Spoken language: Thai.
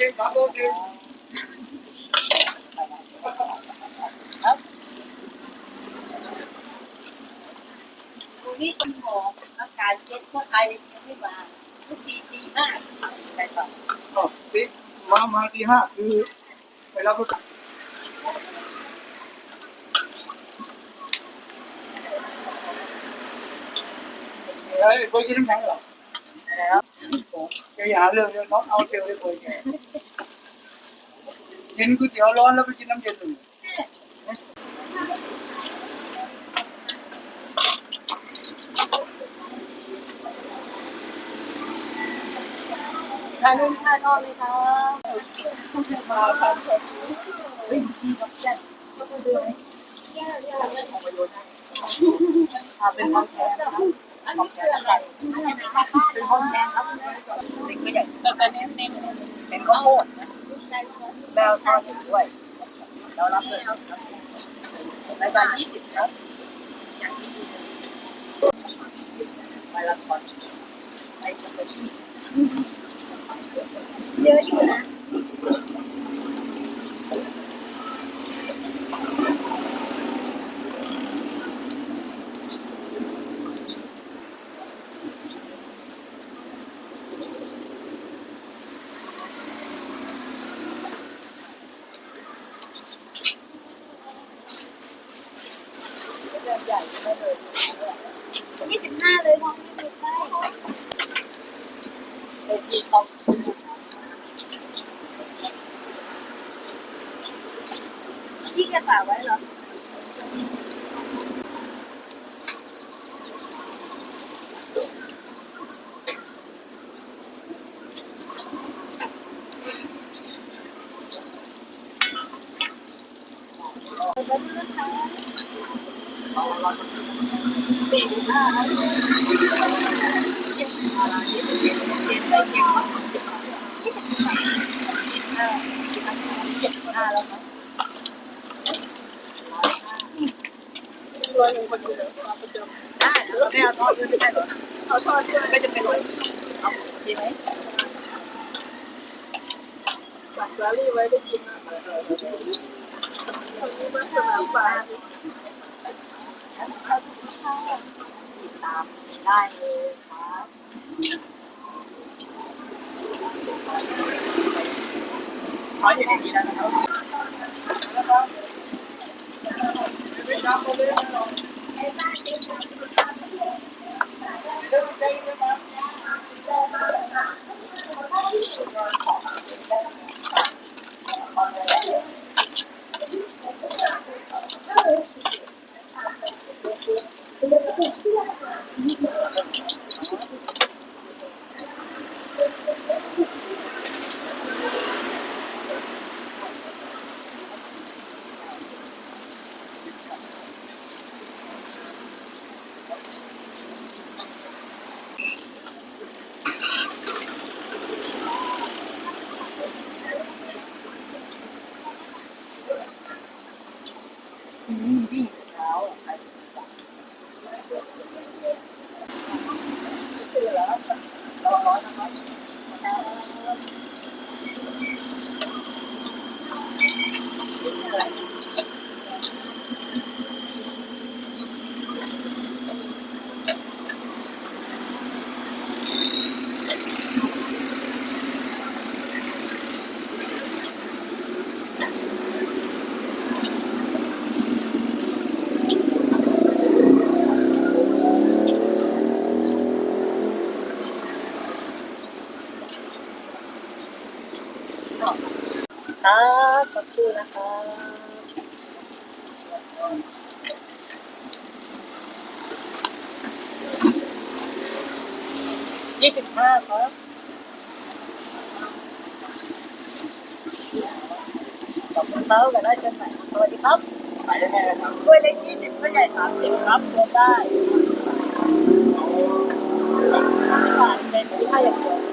จริงครับโดนจริงตรงนี้ต้นหอมอากาศเย็นทั่วไทยยังไม่มาทุกปีปีห้าไปต่อก็สิมามาตีห้าคือไปรับรถเฮ้ยเคยกิ นน้ำแข็งเรอแล้วแกอย่าเรื่องเดี๋ยวน้องเอาเจลไปโปรยแกกินก๋วยเตี๋ยวร้อนแล้วไปกินน้ำเย็นหนึ่งทานนู่นทานนอนเลยครับมาทานเสร็จเฮ้ยดีกับแซ่บก็ต้องดูไหมแก้วเนี่ยเราของประโยชน์ให้เป็นห้องแทนครับอันนี้คืออะไร เป็นห้องแทนครับเด็กก็ใหญ่แต่ต่เน้นเน้นเป็นข้าวโพดนะแมวทอดอด้วยเรารับเลยครับในวันยี่สิบครับอย่างนี้ไปละครไปจะไปที่ เยอะอยู่นะ ยี่สิบห้าเลยมองไม่ได้เป็นที่สองที่กระเป๋าไว้เหรอสี่สิบห้าแล้วเจ็ดอะ รับตัวหนึ่งคนเดียวคนเดียวได้แล้วไม่เอาทอดด้วยไม่ได้เหรอเอาทอดด้วยก็จะเป็นหลเอาดีไหมฝากลาลี่ไว้ได้กินนะคนนี้มาสนามปลา ติดตามได้เลยครับขออย่างนี้นะครับ อืมวิ่งเช้าไปคือแล้วรอร้อนนะครับ ครับขอบคุณนะครับยี่สิบห้าครับขอบคุณเต้ากันได้จนไหนสวัสดีครับขายได้ไงครับถ้วยเล็กยี่สิบถ้วยใหญ่สามสิบครับรวมได้ไม่ผ่านเป็นที่ห้าอย่างเดียว